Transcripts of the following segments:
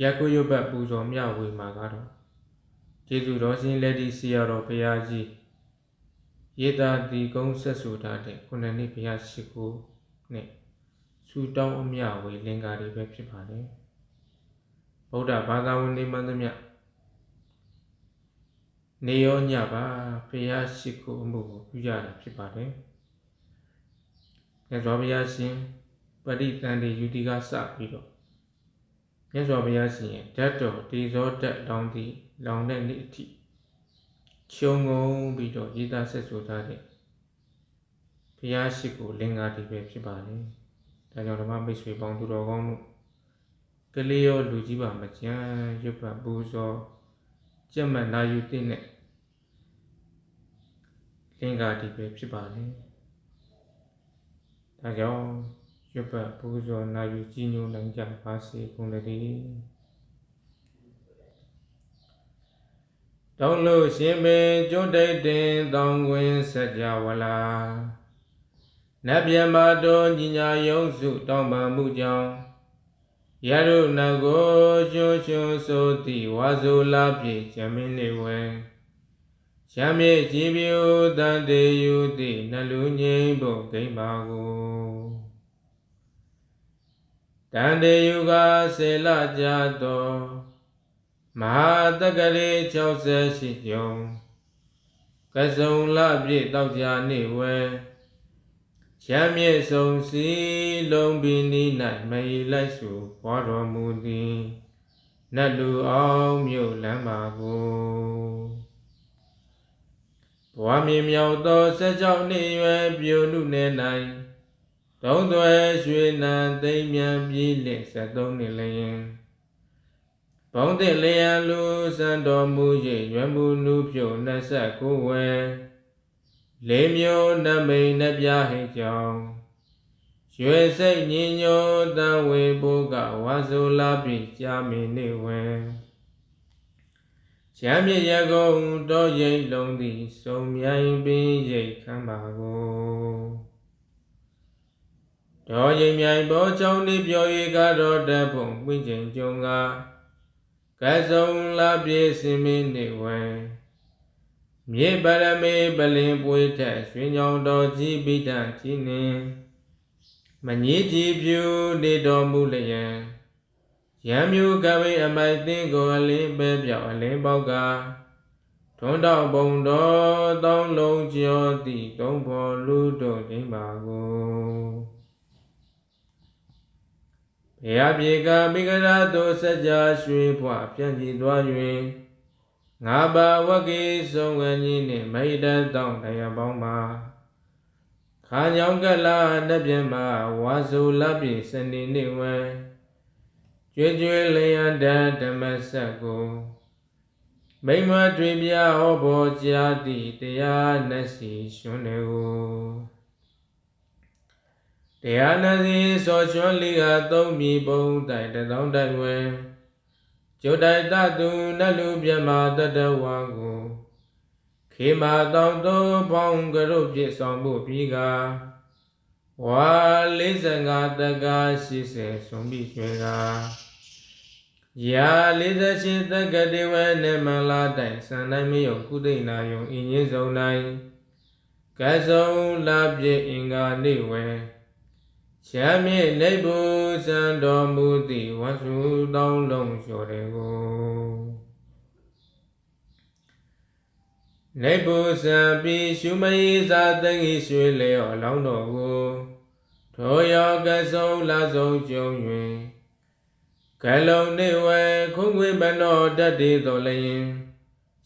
ရက်ကိုရွတ်ပတ်ပူဇော်မြဝေမှာကတော့ကျေးဇူးတော်ရှင်လက်ဒီစီရတော်ဘုရားကြီးယေတာတိကုံဆက်ဆူထားတဲ့ခုနှစ်နှစ်ဘုရားရှိခိုးနဲ့ဆူတောင်းအမြဝေလင်္ကာတွေပဲဖြစ်ပါတယ်ဗုဒ္ဓဘာသာဝင်နေမှန်သမျှနေရောညပါဘုရားရှိခိုးအမှုကိုပြုရတာဖြစ်ပါတယ်မြတ်စွာဘုရားရှင်ပရိသန္တိယူတိကစပြီးတော့ မြတ်စွာဘုရားရှင်ရဲ့ဓာတ်တော်တေဇောဓာတ်လောင်သည်လောင်တဲ့နေ့အထိခြုံငုံပြီးတော့ရေးသားဆက်ဆိုထားတဲ့ဘုရားရှိခိုးလင်္ကာတိပဲဖြစ်ပါလေဒါကြောင့်ဓမ္မမိတ်ဆွေပေါင်းသူတော်ကောင်းတို့ကလေးရောလူကြီးပါမကြမ်းရွတ်ပတ်ပူဇော်ကြက်မှတ်နာယူတဲ့နဲ့လင်္ကာတိပဲဖြစ်ပါလေဒါကြောင့် ရွတ်ပတ်ပူဇော်နာယူကြီးညိုနိုင်ကြပါစေကုန်သတည်းတောင်းလို့ရှင်ပင်ကျွတ်တိတ်တင်တောင်းခွင်ဆက်ကြဝလာနတ်ဗျမတော်ညီညာယုံစုတောင်းပန်မှုကြောင့်ယရုဏကိုကျွန်းကျွန်းဆိုသည့်ဝါဆိုလာပြေဇမင်းနေဝဲရမြေကြည်ပြူတန်တေယူသည့်နှလူငိမ့်ဖို့ဂိမ့်ပါကို တန်တေယူကဆေလကြတော်မဟာတက္ကရေ68ယုံကစုံလပြည့်တောက်ကြနေဝဲရမြေဆုံးစီလုံးပင်ဤ၌မေလိုက်စုဘွားတော်မူသည်နတ်လူအောင်မြို့လမ်းပါကိုဘဝမြင်မြောက်သောဆက်ကြောင်းနေရွယ်ပြိုနုနေ၌ တုံးသွဲရွှေနံသိမ့်မြန်ပြည်လင့်73နှစ်လျင်ဘုံတဲ့လျံလူစံတော်မူ၍ရွယ်မှုနုဖြို29ဝဲလေးမျိုးနမိန်နှပြဟိကြောင့်ရွယ်စိတ်ညင်ညိုတံဝေဘုကဝါဆိုလာပြီကြာမီနေဝဲချမ်းမြေရကုန်တော်ရိတ်လုံးသည်စုံမြိုင်ပင်ရိတ်ခံပါကို တော်ရိတ်မြိုင်ဘောချောင်းနေပြော၍ကတော့တတ်ပုံပွင့်ချိန်ကြုံကကစုံလာပြေစင်မင်းနေဝဲမြေပရမေပလင်ပွေထက်ရွှင်ကြောင်တော်ကြီးပိဋ္ဌကြီးနှင့်မငြိကြီးပြူနေတော်မူလျက်ရံမျိုးကပိအမိုက်သိင်းကိုအလင်းပဲပြောင်းအလင်းပေါက်ကထွန်းတော်ဘုံတော်တောင်းလုံးကျော်သည့်သုံးဖော်လူတို့ဒိမ့်ပါကို ဘုရားပြေကမိဂရတို့စัจ जा ရွှေဖွာပြန့်ကြည်သွား၍ငါပါဝကိဆုံးဝကြီးနှင့်မိတ်တတောင်းတရားပေါင်းပါခါညောင်းကလာနှပြင်းမှာဝါဆိုလပြည့်စနေနေ့ဝဲကျွေကျွေလျံတဓမ္မဆက်ကိုမိမတွေပြဟောဘောကြားသည့်တရားနတ်စီရှင်နေကို တရားနတ်စီစောချွန်လီကသုံးမီပုံတိုင်တသောင်းတိုင်ဝဲကျုတ်တိုင်တတုနတ်လူပြမတတဝါကိုခေမာတောင်းသောပေါင်းကရုပ်ပြည့်ဆောင်မှုပြီးကဝါ45တက္က80ဆုံးပြီးကျွဲကရာ48တက္ကတိဝနေမလာတိုင်စံတိုင်းမယုံကုသိနာယုံအင်းကြီးစုံတိုင်းကစုံလာပြည့်အင်္ဂါနေဝဲ ချမ်းမြေနေဘူးစံတော်မူသည့်ဝတ်စုတောင်းလုံးလျှော်တယ်ကိုနေဘူးစံပြီးရှုမယီသာတငိရွှေလေော်လောင်းတော်ကိုထိုယောကစုံလာဆုံးကြုံ၍ကလုံနေဝဲခုံခွေမနောတတ္တိတော်လျင်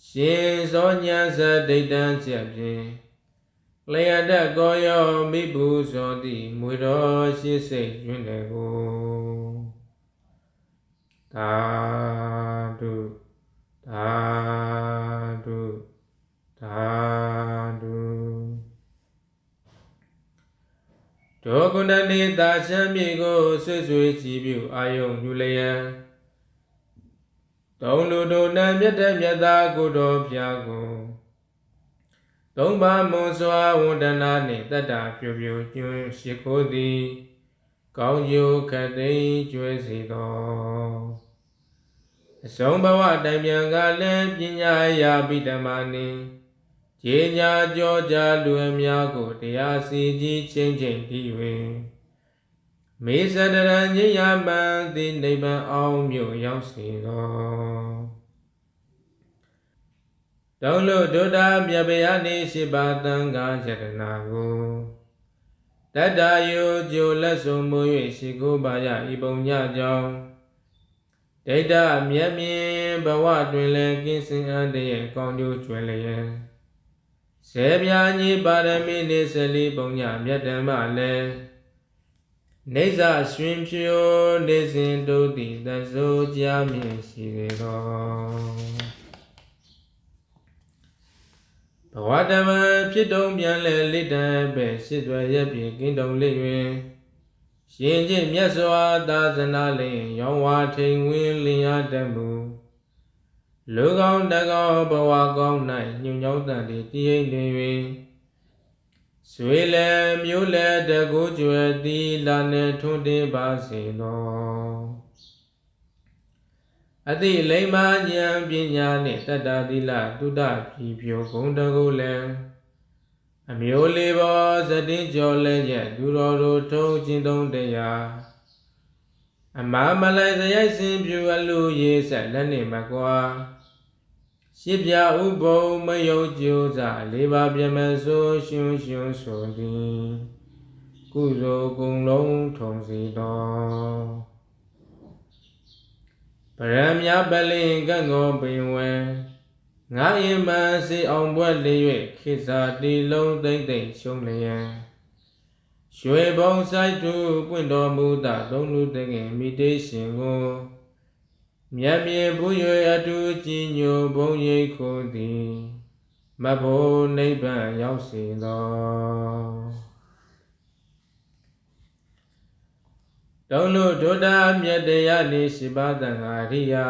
ရှင်စောညာစဒိဋ္ဌံချက်ဖြင့် လျက်တကောယောမိဘူးသောတိမွေတော်ရှိစိတ်ကျွန်းတယ်ကိုသာဓုသာဓုသာဓုဒုက္ခဏနေသာချမ်းမြေကိုဆွေဆွေကြည်ပြုအာယုံယူလျက်တုံလူတို့နံမြတ်တဲ့မြတ်သားကိုတော်ဖျားကို သုံးပါမွန်စွာဝန္ဒနာနှင့်တတ္တာပြိုပြိုကျွန်းရှိခိုးသည်ကောင်းကျိုးခတ်သိမ်းကျွဲစေသောအဆုံးဘဝတိုင်ပြန်ကလည်းပညာရာပိဓမ္မာနိခြေညာကြောကြလူအများကိုတရားစီကြီးချင်းချင်းပြီး၍မေသတရညိယမံတိနိဗ္ဗာန်အောင်မြို့ရောက်စေသော တောင်းလို့ဒုဒ္ဒမြတ်ဗျာနေရှိပါတံဃာယတနာကိုတတ္တယုကျိုလက်ဆုံမူ၍ရှိခိုးပါရဤပုံညကြောင့်ဒိဋ္ဌမြတ်မြင်ဘဝတွင်လည်းကင်းစင်အပ်တဲ့ကောင်းကျိုးကျွယ်လျက်ဆေပြာကြီးပါရမီနေစလီပုံညမြတ်ဓမ္မလည်းနေဇရွှင်ဖြိုးနေစဉ်တို့သည်သစိုးကြမြင်ရှိလေသောဘ ဝတမဖြစ်တုံးပြန်လဲလိတံပဲရှစ်သွဲရက်ပြင်ကင်းတုံလိတွင်ရှင်ချင်းမြတ်စွာသာသနာလင်ရောင်းဝါထိန်ဝင်းလင်ရတတ်မူလူကောင်းတကောင်းဘဝကောင်း၌ညွန်ကြောင်းတန်သည်တည်ရင်တွင်၍ဆွေလည်းမျိုးလည်းတကူကျွယ်သည်လာနေထွန်းတင်ပါစေသော အတိလိမ္မာဉာဏ်ပညာနှင့်တတ္တသီလတုဒ္ဒပြီဖြိုဂုံတကုလည်းအမျိုးလေးပေါ်သတိကျော်လည်းရဲ့သူတော်တို့ထုံးကျင့်သုံးတရားအမမလိုက်စရိုက်စင်ပြူအလူရေးဆက်လက်နှင့်မကွာရှစ်ပြဥပုံမယုံကြိုးစားလေးပါပြမဆိုးရှင်ရှင်ဆိုသည်ကုသိုလ်ကုံလုံးထုံစီတော် ပရမယပလင်ကံကိုပင်ဝဲငါယင်မစီအောင်ဘွက်လျ၍ခိစာတီလုံးသိမ့်သိမ့်ရှုံးလျက်ရွှေဘုံဆိုင်သူပွင့်တော်မူတာသုံးလူတကင်မိတေရှင်ကိုမြတ်မြေဘူး၍အတူကြည်ညိုဘုံရိတ်ခိုသည်မဖို့နိဗ္ဗာန်ရောက်စေသော တုံးလို့ဒုဒ္ဒမြတ်တရားနေရှိပါတံဃာရိယာ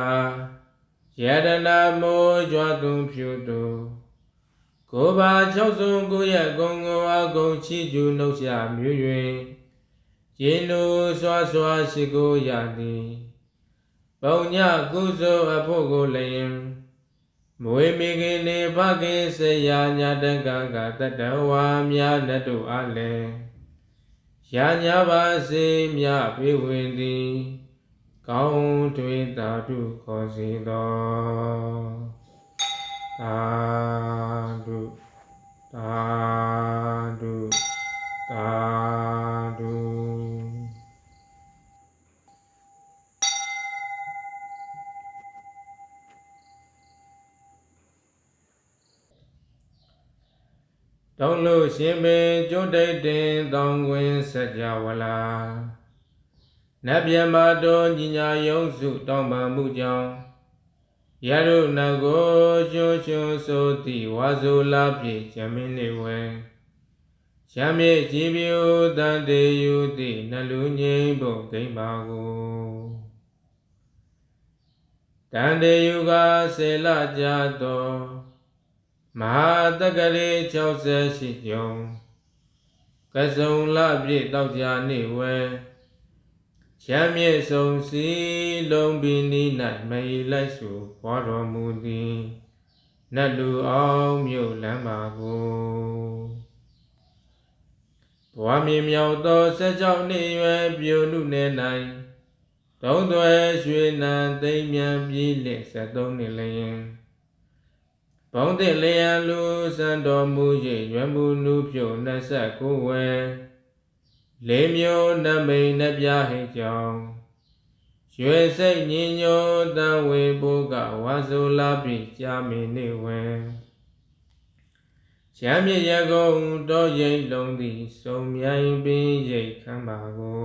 ယရနာမောကြွားသွန်ဖြူတူကိုပါ၆စုံကိုရကုံကိုအကုန်ချီကျူနှုတ်ရှာမြူ၍ယေလူစွာစွာရှိကိုရသည်ပုံညကုသိုလ်အဖို့ကိုလည်းမွေမိခင်နေဖခင်ဆရာညာတကကတတဝါများနတ်တို့အားလည်း ရာညာပါစေမြပြေဝင်သည်ကောင်းထွေတာတုခေါ်စေသောသာဓုသာဓုသာ တောင်းလို့ရှင်ပင်ကျွတ်တိတ်တင်တောင်းခွင်စကြဝဠာနတ်ပြမတော်ညီညာယုံစုတောင်းပန်မှုကြောင့်ယရုဏကိုကျွကျွဆိုသည်ဝါဇုလာပြေဇမင်းနေဝဲရမြေကြည်ပြူတန်တေယူသည်နှလူငိမ့်ဖို့ဂိမ့်ပါကိုတန်တေယူကဆေလကြတော် မဟာတက္ကရေ68ကျုံကစုံလပြည့်တောက်ကြနေဝဲချမ်းမြေဆုံးစီလုံးပင်ဤ၌မေလိုက်စုဘွားတော်မူသည်နတ်လူအောင်မြို့လမ်းပါကိုဘွားမြေမြောက်သောဆက်ကြောင့်နေရွယ်ပြိုနုနေ၌တုံးသွဲရွှေနံသိမ့်မြန်ပြည်လက်73နှစ်လျင် ဘုံတိလျံလူစံတော်မူ၍ရွယ်မှုနုဖြို29ဝဲလေးမျိုးနမိန်နှပြဟိကြောင့်ရွယ်စိတ်ညင်ညိုတံဝေဘုကဝါဆိုလာပြီကြာမင်းနေဝဲချမ်းမြေရကုန်တော်ရိတ်လုံးသည်စုံမြိုင်ပင်ရိတ်ခံပါကို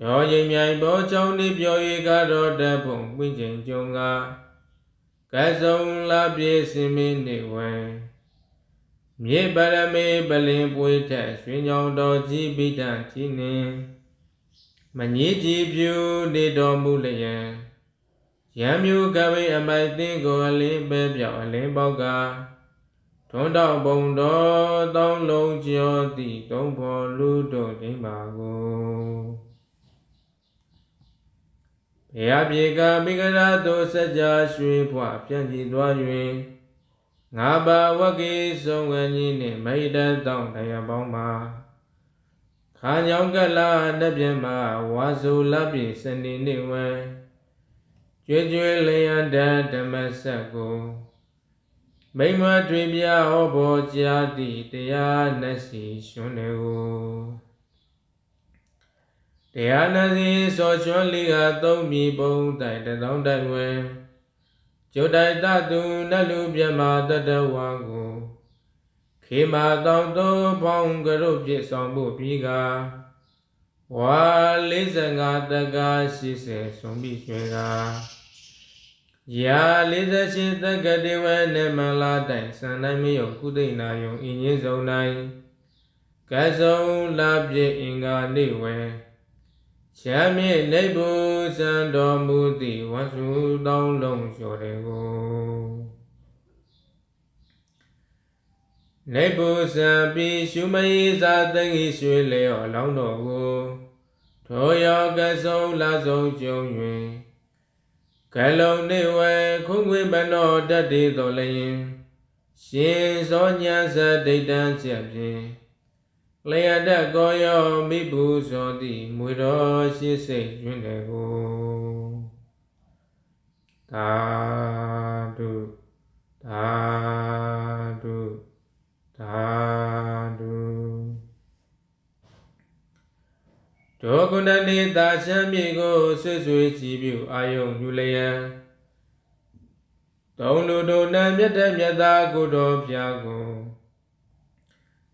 တော်ရိတ်မြိုင်ဘောကြောင့်ဒီပြော၍ကတော့တတ်ပုံပြင့်ချိန်ကြုံကား ကဆုံလာပြေစင်မင်းနေဝံမြေပရမေပလင်ပွေထက်ရွှင်ကြောင်တော်ကြီးပိဋကကြီးနှင့်မငြိကြည်ပြူနေတော်မူလျက်ရံမြူကဝေအမိုက်သိကိုအလင်းပဲပြောက်အလင်းပေါက်ကထွန်းတော်ဘုံတော်တောင်းလုံးကျော်သည့်သုံးဖော်လူတို့ဒိမ္မာကို ဘုရားပြေကမိဂရာသို့စัจ जा ရွှေဘွားပြန်ကြည်သွား၍ငါပါဝကေဆုံးဝကြီးနှင့်မိတ္တတောင်းတရားပေါင်းမှာခါညောင်းကလာနှပြင်းမှာဝါစုလပြည့်စနေနေ့ဝံကျွေကျွေလျံတဓမ္မဆက်ကိုမိမ္မတွေပြဟောဘောကြားသည့်တရားနတ်စီရှင်တွေကို တရားနတ်စီစောချွန်းလေးကသုံးမိပုံတိုင်တသောတိုင်ဝဲကျုတ်တိုင်တသူနတ်လူပြမတတဝါကိုခေမာတောင်သောပေါင်းကရုပ်ပြည့်ဆောင်ဖို့ပြီးကဝါ45တက္က80ဆုံးပြီးကျွဲကရာ48တက္ကတိဝနေမလာတိုင်စံနိုင်မယုံကုသိဏယုံအင်းကြီးစုံနိုင်ကဆုံလာပြည့်အင်္ဂါနေဝဲ ချမ်းမြေနေဘူးစံတော်မူသည့်ဝဆုတောင်းလုံးလျှော်တယ်ကိုနေဘူးစံပြီးရှုမယီသာတငိရွှေလျော်လောင်းတော်ကိုထိုယောကဆုံလာဆုံးကြုံ၍ကလုံးနေဝဲခုံငွေမနောတတ်တေတော်လျင် ရှင်သောညာစဒိဋ္ဌံချက်ဖြင့် လျက်တက်ကောယောမိဘူးဇောတိမွေတော်ရှိစိတ်တွင်လေကိုသာဓုသာဓုသာဓုဒုက္ခဏနေသာရှမ်းမြေကိုဆွေဆွေကြည်ပြုအာယုံယူလျက်သုံးလူတို့နံမြတ်တဲ့မြတ်သားကိုတော်ဖျားကို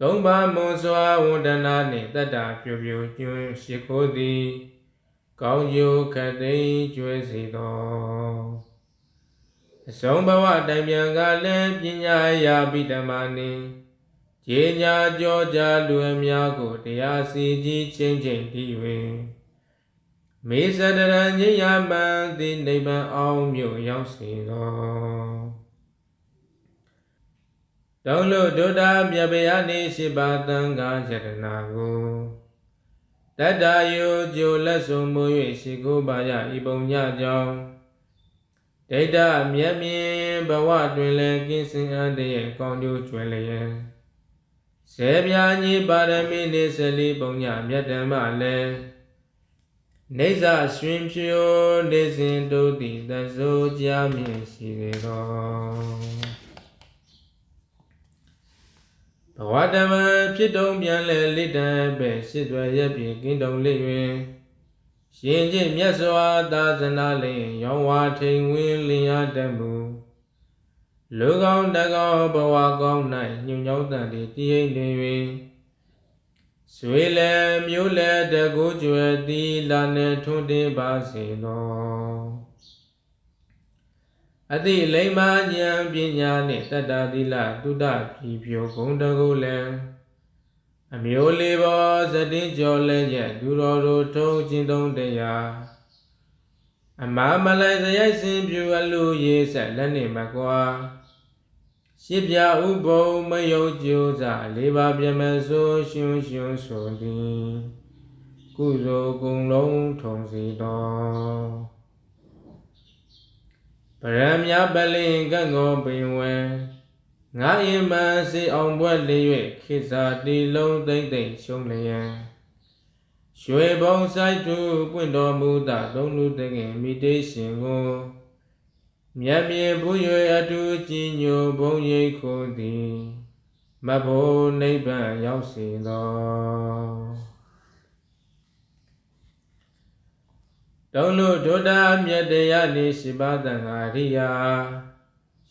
သုံးပါမွန်စွာဝန္ဒနာနှင့်တတ္တာပြိုပြိုကျွန်းရှိခိုးသည်ကောင်းကျိုးခတ်သိမ်းကျွဲစေသောအဆုံးဘဝတိုင်ပြန်ကလည်းပညာရာပိဓမ္မာနှင့်ခြေညာကြောကြလူအများကိုတရားစီကြီးချင်းချင်းတည်၍မေသတရညိယမံတိနိဗ္ဗာန်အောင်မြို့ရောက်စေသောတော င်းလို့ဒုဒ္ဒမြတ်ဗျာနေရှိပါတံဃာယတနာကိုတတ္တယုကျိုလက်ဆုံးမူ၍ရှိခိုးပါရဤပုံညကြောင့်ဒိဋ္ဌမြတ်မြင်ဘဝတွင်လည်းကင်းစင်အပ်တဲ့ကောင်းကျိုးကျွယ်လျက်ဆေပြာကြီးပါရမီနေစလီပုံညမြတ်ဓမ္မလည်းနေဇရွှင်ဖြိုးနေစဉ်တုတ်တိသဇိုးကြမြင့်ရှိလေတော် ဘဝတမဖြစ်တုံးပြန်လဲလိတံပဲရှစ်သွဲရက်ပြေကင်းတုံလိ၍ရှင်ကျင့်မြတ်စွာသာသနာလင်ရောင်းဝါထိန်ဝင်းလင်ရတတ်မူလူကောင်းတကောင်းဘဝကောင်း၌ညှို့ညောင်းတန်သည်တည်ဟိနေ၍ဆွေလဲမျိုးလဲတကူကျွယ်သည်လာနေထွန်းတင်ပါစေသော အတိလိမ္မာဉာဏ်ပညာနှင့်တတ္တသီလတုဒ္ဒပြီဖြိုဂုံတကုလည်းအမျိုးလေးပေါ်သတိကြော်လဲရက်သူတော်တို့ထုံးခြင်းသုံးတရားအမမလိုက်စရိုက်စင်ပြူအလူရေးဆက်လက်နေမကွာရှစ်ပြဥပုံမယုတ်ကြိုးစားလေးပါပြမဆိုးရှင်ရှင်ဆိုသည်ကုသိုလ်ကုံလုံးထုံစီတော် ရမြပလင်ကံကိုပင်ဝဲငါရင်မစီအောင်ဘွက်လျ၍ခိစာတီလုံးသိမ့်သိမ့်ရှုံးလျက်ရွှေဘုံဆိုင်သူပွင့်တော်မူတာသုံးလူတငင်မိတေးရှင်ကိုမြတ်မြေဘူး၍အတူကြည်ညိုဘုံရိတ်ခိုသည်မဖို့နိဗ္ဗာန်ရောက်စေသော တုံးလို့ဒုဒ္ဒမြတ်တရားနေရှိပါတန်ဃာရိယာ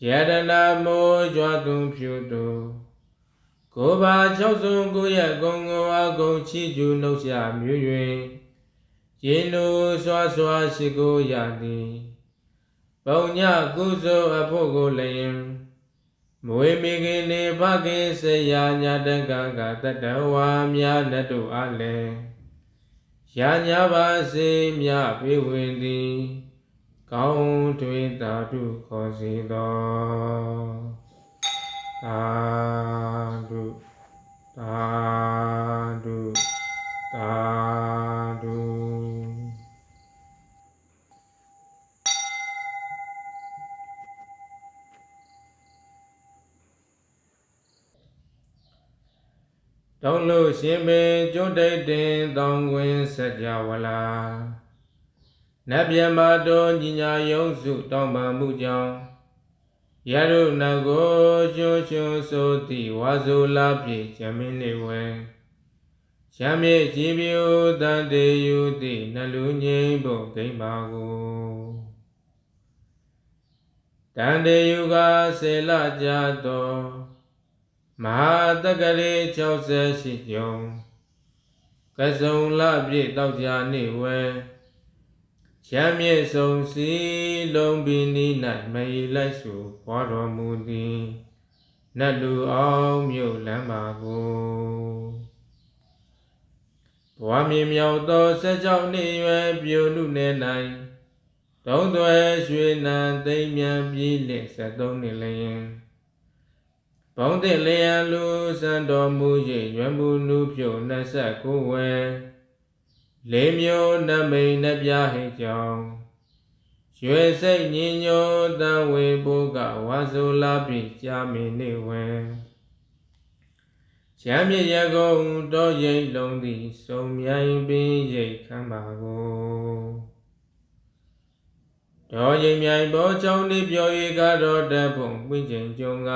ယတနာမောကြွားသူဖြူသူကိုပါ၆စုံကိုရကုံကိုအကုံချီကျူနှုတ်ရှာမြူ၍ကျင်းတို့စွာစွာရှိကိုရသည်ပုံညကုသိုလ်အဖို့ကိုလည်းမွေမိခင်နေဖခင်ဆရာညာတက္ကကတတဝါများနတ်တို့အားလည်း ရာညာပါစေမြပေးဝင်သည်ကောင်းတွေတာတုခေါ်စီတော်သာဓုသာဓုသာ ဓုတုံးလို့ရှင်ပင်ကျွတ်တိတ်တင်တောင်းခွင်ဆက်ကြဝလာနတ်ဗျမတော်ညီညာယုံစုတောင်းပန်မှုကြောင့်ယရုဏကိုကျွန်းကျွန်းဆိုသည့်ဝါဆိုလာပြေဇမင်းနေဝဲရမြေကြည်ပြူတန်တေယူသည့်နလူငိမ့်ဖို့ဂိမ့်ပါကိုတန်တေယူကဆေလကြတော် မဟာတက္ကရေ68ကျုံကစုံလပြည့်တောက်ကြနေဝဲရမြေဆုံးစီလုံးပင်ဤ၌မေလိုက်စုဘွားတော်မူသည်နတ်လူအောင်မြို့လမ်းပါကိုဘဝမြင်မြောက်သောဆက်ကြောင်းနေရွယ်ပြိုလူနေ၌တုံးသွဲရွှေနံသိမ့်မြန်ပြည်လင့်73နှစ်လျင် ဘုံတဲ့လျံလူစံတော်မူ၍ရွယ်မှုနုဖြို29ဝဲလေးမျိုးနမိန်နှပြဟိကြောင့်ရွှေစိတ်ညင်ညိုတန်ဝေဘုကဝါဆိုလာပြီကြာမီနေဝဲချမ်းမြေရကုံတော်ရိတ်လုံးသည်စုံမြိုင်ပင်ရိတ်ခံပါကိုတော်ရိတ်မြိုင်ဘောကြောင့်နေပြော၍ကတော့တတ်ပုံပြင်းချိန်ကြုံက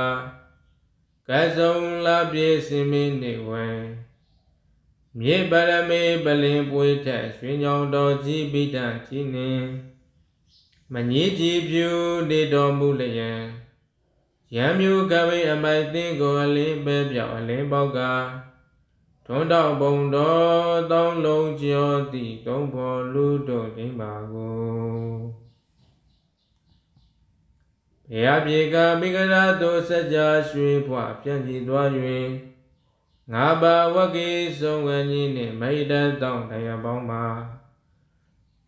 ကစုံလာပြေစင်မင်းနေဝဲမြေပရမေပလင်ပွေထက်ရွှေညောင်တော်ကြီးပိတံကြီးနှင်းမငြီးကြည်ပြူနေတော်မူလျက်ရံမြူကဝိအမိုက်သိကိုအလင်းပဲပြောင်းအလင်းပေါက်ကထွန်းတော်ဘုံတော်တောင်းလုံးကျော်သည့်တုံးဖော်လူတို့ဒိမ့်ပါကို ဘုရားပြေကမိဂရသို့စัจ जा ရွှေဘွားပြန်ကြည်သွား၍ငါပါဝကိဆုံးဝကြီးနှင့်မိတ်တတောင်းတရားပေါင်းပါ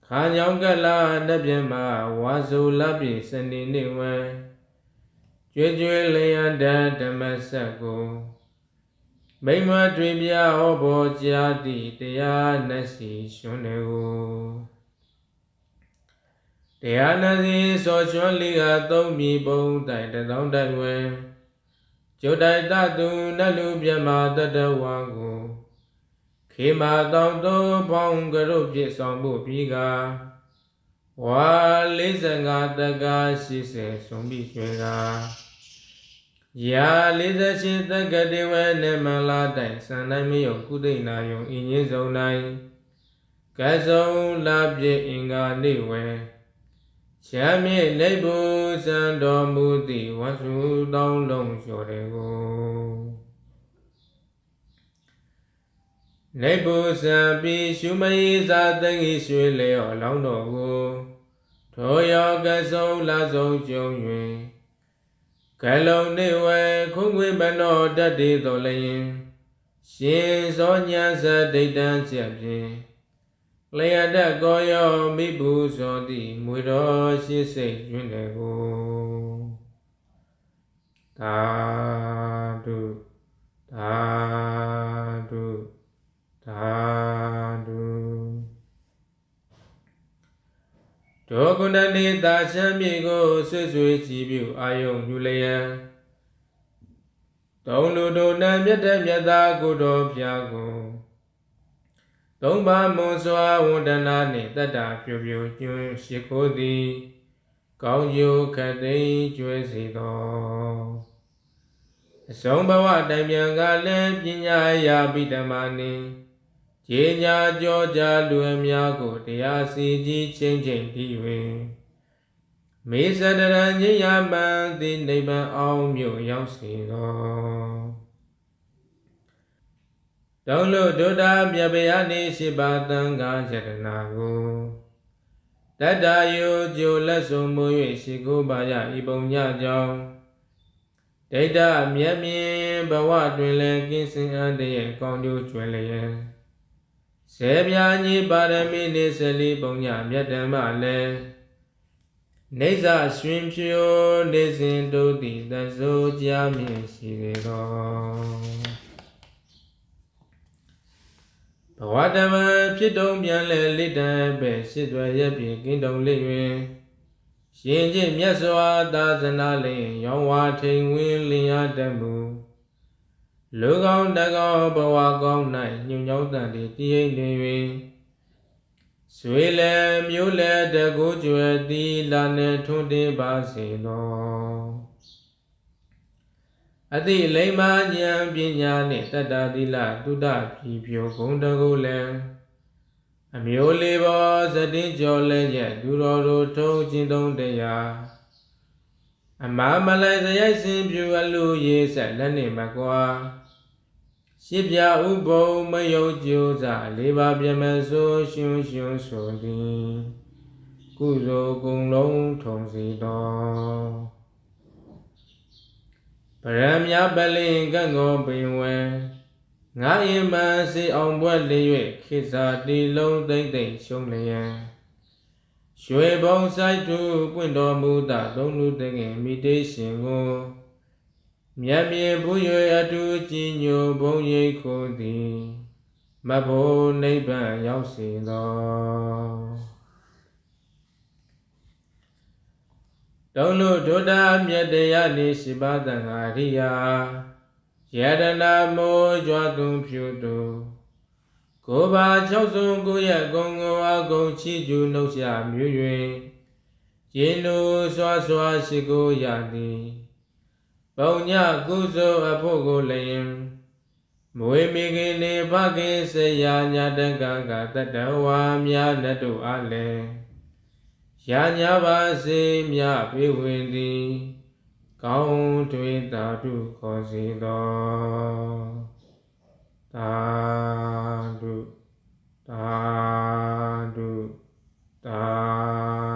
ခါညောင်းကလာတပြင်းမှာဝါစုလပြည့်စနေနေ့ဝဲကျွေးကျွေးလျံတဓမ္မဆက်ကိုမိမတွေပြဟောဘောကြားသည့်တရားနတ်စီရှင်တွေကို တရားနတ်စီစောချွန်လီကသုံးပြီဘုံတိုင်တသောင်းတိုင်ဝဲကျုတ်တိုင်တသူနတ်လူမြမတတဝါကိုခေမာတောင်သောပေါင်းကရုပ်ပြည့်ဆောင်ဖို့ပြီးကဝါ45တက္က80ဆုံးပြီးကျွဲကရာ48တက္ကတိဝဲနေမလာတိုင်စံတိုင်းမယုံကုသိနာယုံအင်းရင်းစုံတိုင်းကဆုံလာပြည့်အင်္ဂါနေဝဲ ချမ်းမြေနေဘူးစံတော်မူသည့်ဝတ်စုတောင်းလုံးလျှော်တယ်ကိုနေဘူးစံပြီးရှုမယီစာတငိရွှေလေအလောင်းတော်ကိုထိုယောကဆုံလာဆုံးကြုံ၍ကလုံနေဝဲခုံခွေဘနောတတ္တိတော်လျင် ရှင်စောညာစဒိဋ္ဌံချက်ဖြင့် လျက်တက်ကောယောမိဘူးသောတိမွေတော်ရှိစိတ်ကျွင်းတယ်ကိုသာဓုသာဓုသာဓုဒုက္ခဏနေသာချမ်းမြေကိုဆွေဆွေကြည်ပြုအာယုံယူလျက်တုံလူတို့နံမြတ်တဲ့မြတ်သားကိုတော်ဖျားကို သုံးပါမွန်စွာဝန္ဒနာနှင့်တတ္တာပြိုပြိုကျွန်းရှိခိုးသည်ကောင်းကျိုးခတ်သိမ်းကျွဲစေသောအဆုံးဘဝတိုင်ပြန်ကလည်းပညာရာပိဓမ္မာနှင့်ခြေညာကြောကြလူအများကိုတရားစီကြီးချင်းချင်းတည်၍မေသတရညိယမံတိနိဗ္ဗာန်အောင်မြို့ရောက်စေသော တောင်းလို့ဒုဒ္ဓမြတ်ဗျာနေရှိပါတံဃာယတနာကိုတတ္တယုကျိုလက်ဆုံမူ၍ရှိခိုးပါရဤပုံညကြောင့်ဒိဋ္ဌမြတ်မြင်ဘဝတွင်လည်းကင်းစင်အပ်တဲ့ကောင်းကျိုးကျွယ်လျက်ဆေပြာကြီးပါရမီနေစလီပုံညမြတ်ဓမ္မလည်းနေဇရွှင်ဖြိုးနေစဉ်တို့သည်သဆိုးကြမြင်ရှိလေတော် ဘဝတမဖြစ်တုံးပြန်လဲလိတံပဲရှစ်သွဲရက်ပြင်ကင်းတုံလိတွင်ရှင်ချင်းမြတ်စွာသာသနာလင်ရောင်းဝါထိန်ဝင်းလင်ရတတ်မူလူကောင်းတကောင်းဘဝကောင်း၌ညှို့ညောင်းတန်သည်တည်ရင်တွင်၍ဆွေလည်းမျိုးလည်းတကူကျွယ်သည်လာနေထွန်းတင်ပါစေသော အတိလိမ္မာဉာဏ်ပညာနှင့်တတ္တသီလတုဒ္ဒပြီဖြိုဂုံတကုလည်းအမျိုးလေးပေါ်သတိကျော်လည်းရဲ့သူတော်တို့ထုံးကျင့်သုံးတရားအမမလိုက်စရိုက်စင်ပြူအလူရေးဆက်လက်နှင့်မကွာရှစ်ပြဥပုံမယုတ်ကြိုးစားလေးပါပြမဆိုးရှင်ရှင်ဆိုသည်ကုသိုလ်ကုံလုံးထုံစီတော် ပရမယပလင်ကံကောပင်ဝဲငါရင်မစီအောင်ဘွက်လျ၍ခိစာတီလုံးသိမ့်သိမ့်ရှုံးလျက်ရွှေဘုံဆိုင်သူပွင့်တော်မူတာသုံးလူတငယ်မိတေရှင်ကိုမြတ်မြေဘူး၍အတူကြည်ညိုဘုံရိပ်ခိုသည်မဘိုးနိဗ္ဗာန်ရောက်စေသော တုံးလို့ဒုဒ္ဒမြတ်တရားနေရှိပါတန်ဃာရိယာယတနာမောကြွားသွန်ဖြူတူကိုပါ၆စုံကိုရကုံကိုအကုန်ချီကျူနှုတ်ရှာမြူ၍ယေနုစွာစွာရှိကိုရသည်ပုံညကုသိုလ်အဖို့ကိုလည်းမွေမိခင်နေဖခင်ဆရာညာတကကတတဝါများနတ်တို့အားလည်း ရာညာပါစေမြပြေဝင်သည်ကောင်းတွေတာတုခေါ်စေတော်တာတုတာတုတာ